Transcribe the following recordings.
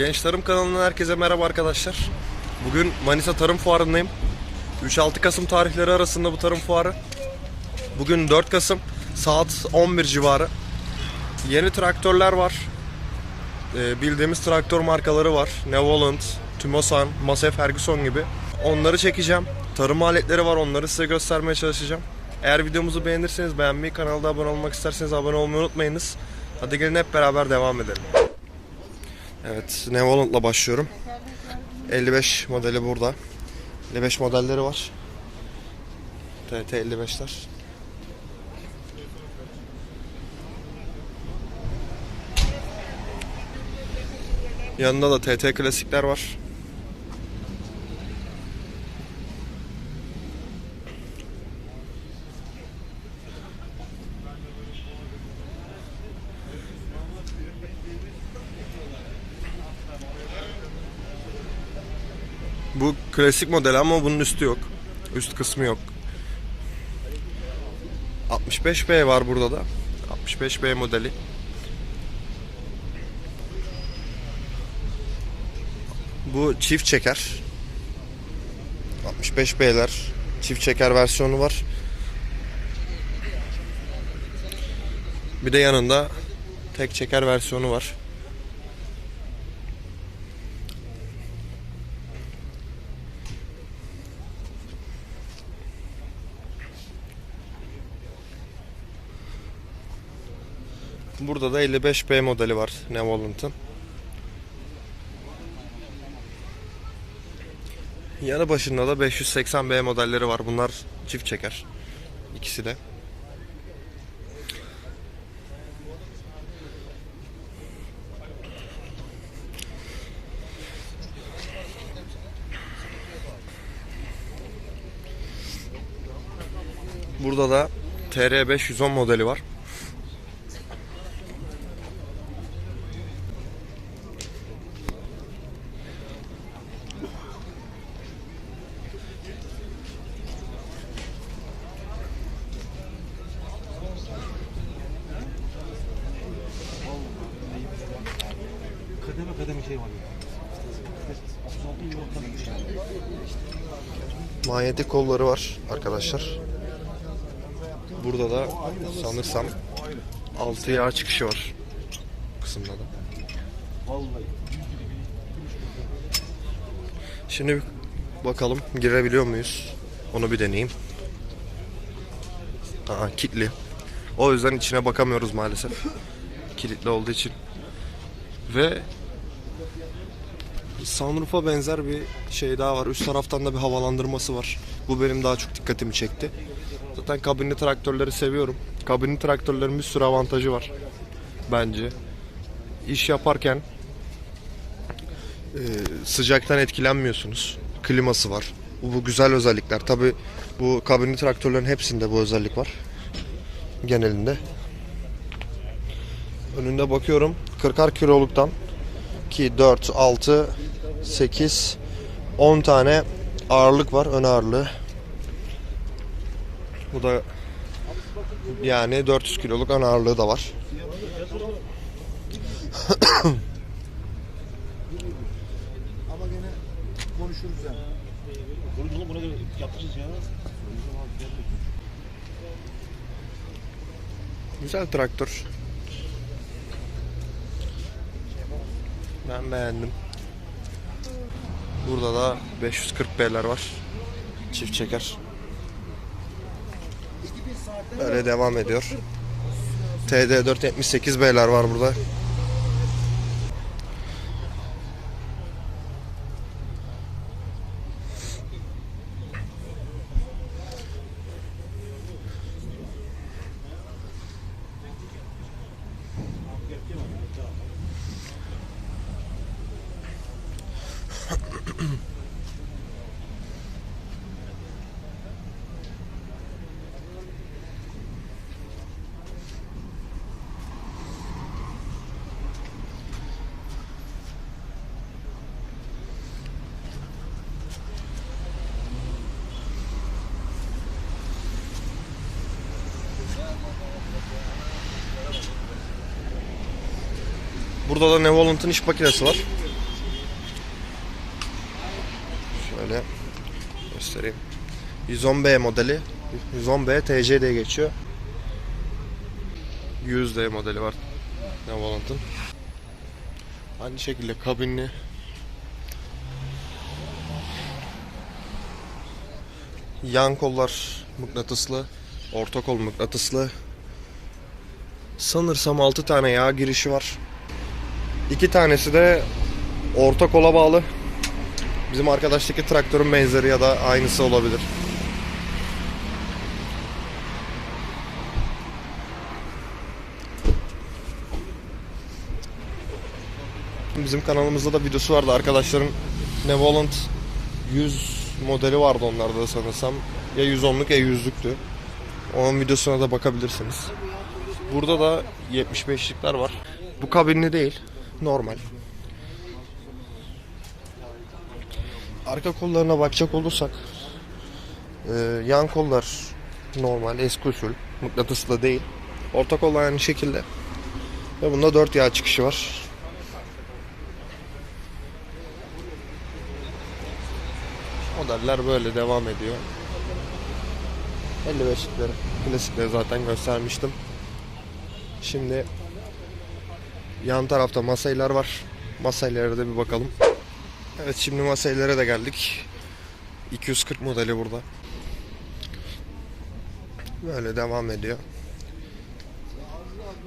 Genç Tarım kanalından herkese merhaba arkadaşlar. Bugün Manisa Tarım Fuarı'ndayım. 3-6 Kasım tarihleri arasında bu tarım fuarı. Bugün 4 Kasım saat 11 civarı. Yeni traktörler var. Ee, bildiğimiz traktör markaları var. Nevolant, Tumosan, Massey Ferguson gibi. Onları çekeceğim. Tarım aletleri var onları size göstermeye çalışacağım. Eğer videomuzu beğenirseniz beğenmeyi, kanalda abone olmak isterseniz abone olmayı unutmayınız. Hadi gelin hep beraber devam edelim. Evet, Nevolant'la başlıyorum. 55 modeli burada. 55 modelleri var. TT 55'ler. Yanında da TT klasikler var. Bu klasik model ama bunun üstü yok. Üst kısmı yok. 65B var burada da. 65B modeli. Bu çift çeker. 65B'ler çift çeker versiyonu var. Bir de yanında tek çeker versiyonu var. Burada da 55B modeli var Nevolant'ın. Yanı başında da 580B modelleri var. Bunlar çift çeker. İkisi de. Burada da TR510 modeli var. Kademe kademe şey var ya. 36 euro kademe şey. Manyetik kolları var arkadaşlar. Burada da sanırsam 6 yağ çıkışı var. Kısımda da. Şimdi bakalım girebiliyor muyuz? Onu bir deneyeyim. Aa kilitli. O yüzden içine bakamıyoruz maalesef. Kilitli olduğu için. Ve sunroof'a benzer bir şey daha var. Üst taraftan da bir havalandırması var. Bu benim daha çok dikkatimi çekti. Zaten kabinli traktörleri seviyorum. Kabinli traktörlerin bir sürü avantajı var. Bence. İş yaparken e, sıcaktan etkilenmiyorsunuz. Kliması var. Bu, bu güzel özellikler. Tabi bu kabinli traktörlerin hepsinde bu özellik var. Genelinde. Önünde bakıyorum 40'ar kiloluktan ki 4, 6, 8, 10 tane ağırlık var. Ön ağırlığı. Bu da yani 400 kiloluk ön ağırlığı da var. Ama gene konuşuruz yani. Konuşalım buna göre yapacağız ya. Güzel traktör. Ben beğendim. Burada da 540 B'ler var. Çift çeker. Böyle devam ediyor. TD 478 B'ler var burada. Burada da Nevolant'ın iş makinesi var. Şöyle göstereyim. 110B modeli. 110B TC diye geçiyor. 100D modeli var. Nevalant'ın. Aynı şekilde kabinli. Yan kollar mıknatıslı. Orta kol mıknatıslı. Sanırsam 6 tane yağ girişi var. 2 tanesi de orta kola bağlı. Bizim arkadaştaki traktörün benzeri ya da aynısı olabilir. Bizim kanalımızda da videosu vardı arkadaşların Nevolant 100 modeli vardı onlarda da sanırsam. Ya 110'luk ya 100'lüktü. Onun videosuna da bakabilirsiniz. Burada da 75'likler var. Bu kabinli değil. Normal. Arka kollarına bakacak olursak e, yan kollar normal eski usul mıknatıslı değil. Orta kollar aynı şekilde. Ve bunda 4 yağ çıkışı var. Modeller böyle devam ediyor. 55'likleri klasikleri zaten göstermiştim. Şimdi yan tarafta masaylar var. Masaylara da bir bakalım. Evet şimdi masaylara da geldik. 240 modeli burada. Böyle devam ediyor.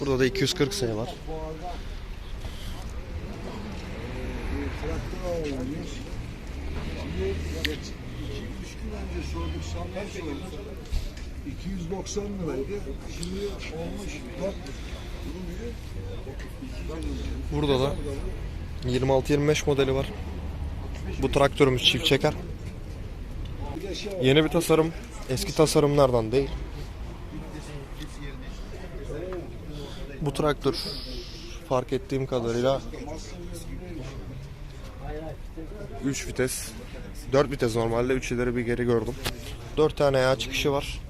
Burada da 240 sayı var. Şimdi geç, iki, üç gün önce sorduk sandan sorduk. 290 liraydı. Şimdi olmuş 4 Burada da 26-25 modeli var. Bu traktörümüz çift çeker. Yeni bir tasarım. Eski tasarımlardan değil. Bu traktör fark ettiğim kadarıyla 3 vites 4 vites normalde 3 ileri bir geri gördüm. 4 tane yağ çıkışı var.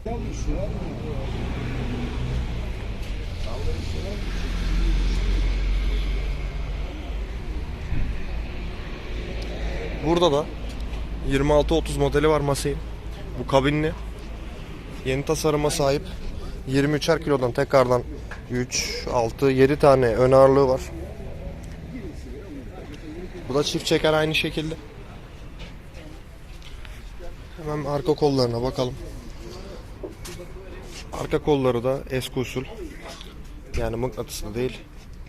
Burada da 26-30 modeli var Massey'in. Bu kabinli. Yeni tasarıma sahip. 23'er kilodan tekrardan 3, 6, 7 tane ön ağırlığı var. Bu da çift çeker aynı şekilde. Hemen arka kollarına bakalım. Arka kolları da eski usul. Yani mıknatıslı değil.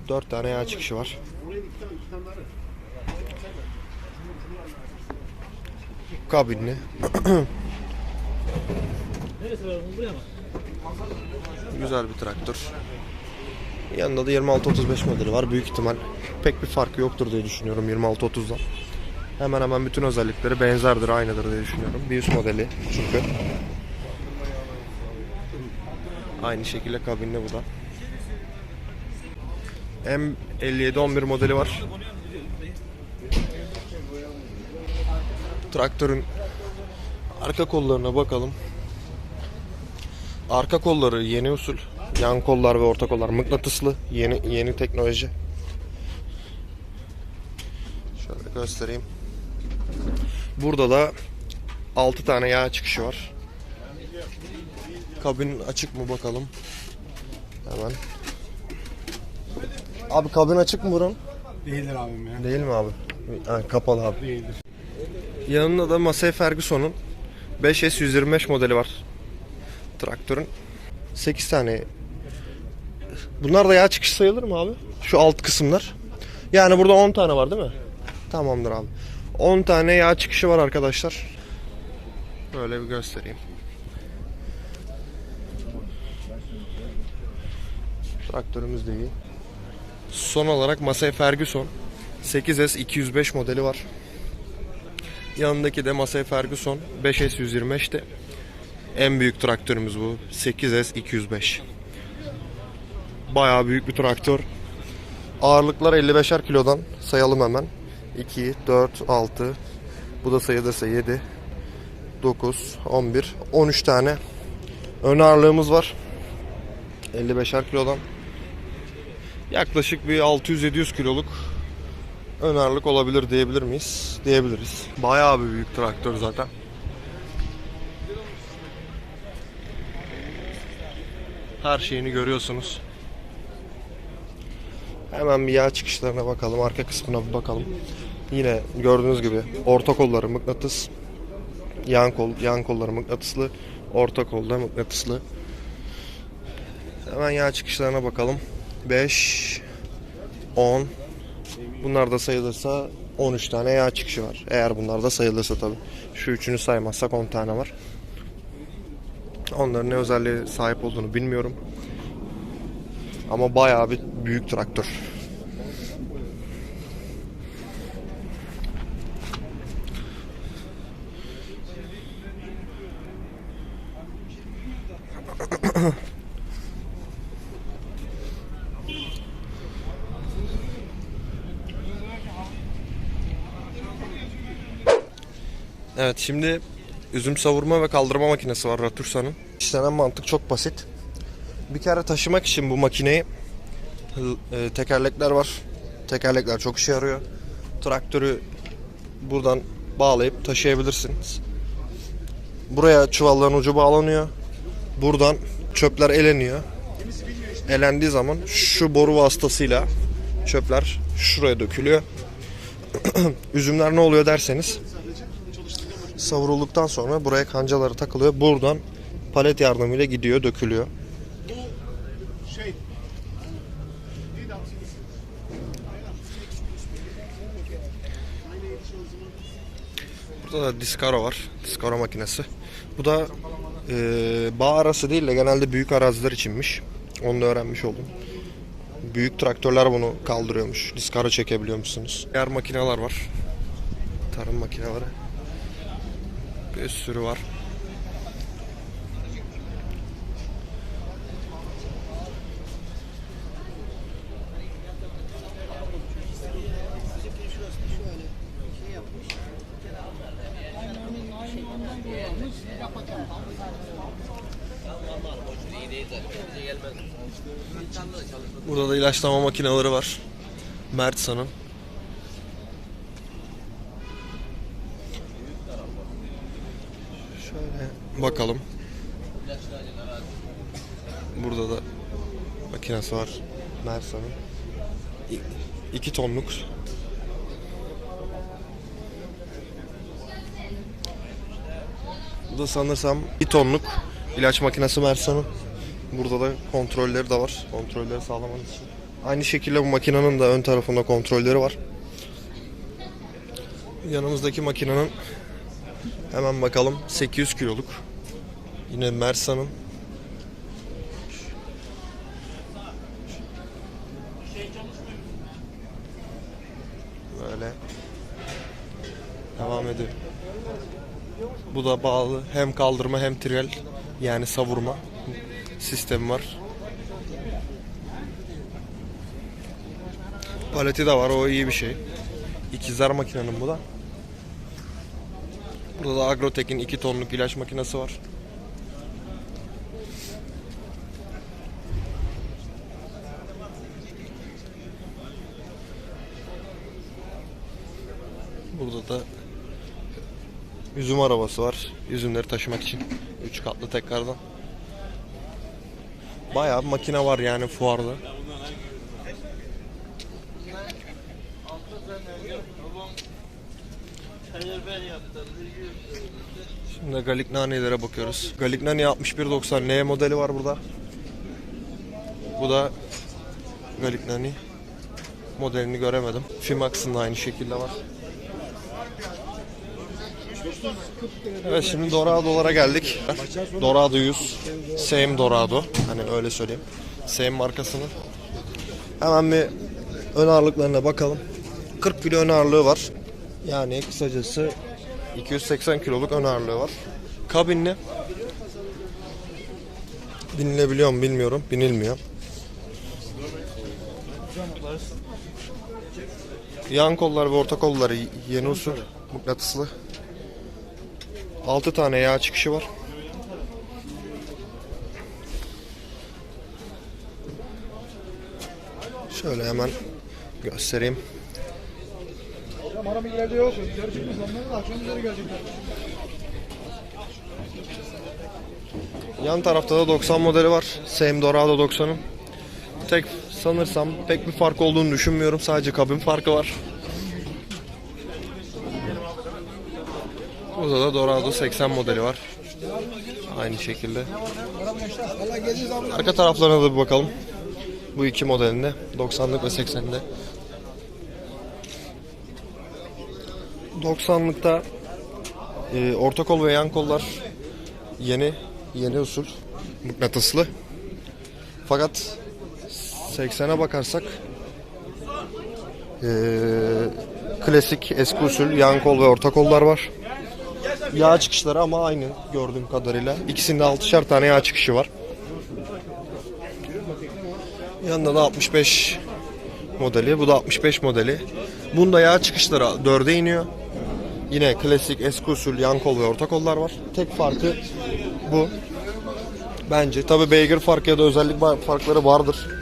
4 tane yağ çıkışı var. Kabinli. Güzel bir traktör. Yanında da 26-35 modeli var. Büyük ihtimal pek bir farkı yoktur diye düşünüyorum 26-30'dan. Hemen hemen bütün özellikleri benzerdir, aynıdır diye düşünüyorum. Bir üst modeli çünkü. Aynı şekilde kabinli bu da. M5711 modeli var. Traktörün arka kollarına bakalım. Arka kolları yeni usul. Yan kollar ve orta kollar mıknatıslı. Yeni yeni teknoloji. Şöyle göstereyim. Burada da 6 tane yağ çıkışı var. Kabin açık mı bakalım. Hemen. Abi kabin açık mı buranın? Değildir abim ya. Değil mi abi? Ha, kapalı abi. Değildir. Yanında da Massey Ferguson'un 5S 125 modeli var. Traktörün. 8 tane. Bunlar da yağ çıkışı sayılır mı abi? Şu alt kısımlar. Yani burada 10 tane var değil mi? Tamamdır abi. 10 tane yağ çıkışı var arkadaşlar. Böyle bir göstereyim. Traktörümüz de iyi. Son olarak Massey Ferguson 8S 205 modeli var. Yanındaki de Massey Ferguson 5S 125'ti. En büyük traktörümüz bu. 8S 205. Bayağı büyük bir traktör. Ağırlıklar 55'er kilodan sayalım hemen. 2, 4, 6. Bu da sayılırsa 7, 9, 11, 13 tane ön ağırlığımız var. 55'er kilodan. Yaklaşık bir 600-700 kiloluk ön ağırlık olabilir diyebilir miyiz? Diyebiliriz. Bayağı bir büyük traktör zaten. Her şeyini görüyorsunuz. Hemen bir yağ çıkışlarına bakalım. Arka kısmına bir bakalım. Yine gördüğünüz gibi orta kolları mıknatıs. Yan kol, yan kolları mıknatıslı. Orta kolda mıknatıslı. Hemen yağ çıkışlarına bakalım. 5 10 Bunlar da sayılırsa 13 tane yağ çıkışı var. Eğer bunlar da sayılırsa tabi. Şu üçünü saymazsak 10 tane var. Onların ne özelliğe sahip olduğunu bilmiyorum. Ama bayağı bir büyük traktör. Evet şimdi üzüm savurma ve kaldırma makinesi var Ratursa'nın. İşlenen mantık çok basit. Bir kere taşımak için bu makineyi e, tekerlekler var. Tekerlekler çok işe yarıyor. Traktörü buradan bağlayıp taşıyabilirsiniz. Buraya çuvalların ucu bağlanıyor. Buradan çöpler eleniyor. Elendiği zaman şu boru vasıtasıyla çöpler şuraya dökülüyor. Üzümler ne oluyor derseniz savurulduktan sonra buraya kancaları takılıyor. Buradan palet yardımıyla gidiyor, dökülüyor. Burada da Discaro var. Discaro makinesi. Bu da e, bağ arası değil de genelde büyük araziler içinmiş. Onu da öğrenmiş oldum. Büyük traktörler bunu kaldırıyormuş. Discaro çekebiliyor musunuz? Diğer makineler var. Tarım makineleri. Bir sürü var. Burada da ilaçlama makineleri var. Şöyle bakalım. Burada da makinesi var. Mersan'ın. 2 tonluk. Bu da sanırsam 1 tonluk ilaç makinesi Mersan'ın. Burada da kontrolleri de var. Kontrolleri sağlamanız için. Aynı şekilde bu makinenin de ön tarafında kontrolleri var. Yanımızdaki makinenin hemen bakalım 800 kiloluk. Yine Mersa'nın böyle devam ediyor. Bu da bağlı hem kaldırma hem trel yani savurma sistemi var. Paleti de var o iyi bir şey. İkizler makinenin bu da. Burada da Agrotek'in 2 tonluk ilaç makinesi var. Burada da üzüm arabası var. Üzümleri taşımak için. 3 katlı tekrardan. Bayağı bir makine var yani fuarda. Şimdi Galignani'lere bakıyoruz. Galignani 6190 N modeli var burada. Bu da Galignani modelini göremedim. Fimax'ın da aynı şekilde var. Evet şimdi Dorado'lara geldik. Dorado 100. Same Dorado. Hani öyle söyleyeyim. Same markasının. Hemen bir ön ağırlıklarına bakalım. 40 kilo ön ağırlığı var. Yani kısacası 280 kiloluk ön ağırlığı var. Kabinli. Binilebiliyor mu bilmiyorum. Binilmiyor. Yan kollar ve orta kolları yeni usul mıknatıslı. 6 tane yağ çıkışı var. Şöyle hemen göstereyim. Tamam araba ileride yok. Yukarı çıkmış onlar da akşam üzeri gelecekler. Yan tarafta da 90 modeli var. Same Dorado 90'ın. Tek sanırsam pek bir fark olduğunu düşünmüyorum. Sadece kabin farkı var. Burada da Dorado 80 modeli var. Aynı şekilde. Arka taraflarına da bir bakalım. Bu iki modelinde. 90'lık ve 80'de. 90'lıkta e, orta kol ve yan kollar yeni yeni usul mıknatıslı. Fakat 80'e bakarsak e, klasik eski usul yan kol ve orta kollar var. Yağ çıkışları ama aynı gördüğüm kadarıyla. İkisinde 6'şer tane yağ çıkışı var. Yanında da 65 modeli. Bu da 65 modeli. Bunda yağ çıkışları 4'e iniyor. Yine klasik eski usul yan kol ve orta kollar var. Tek farkı bu. Bence. Tabi beygir farkı ya da özellik farkları vardır.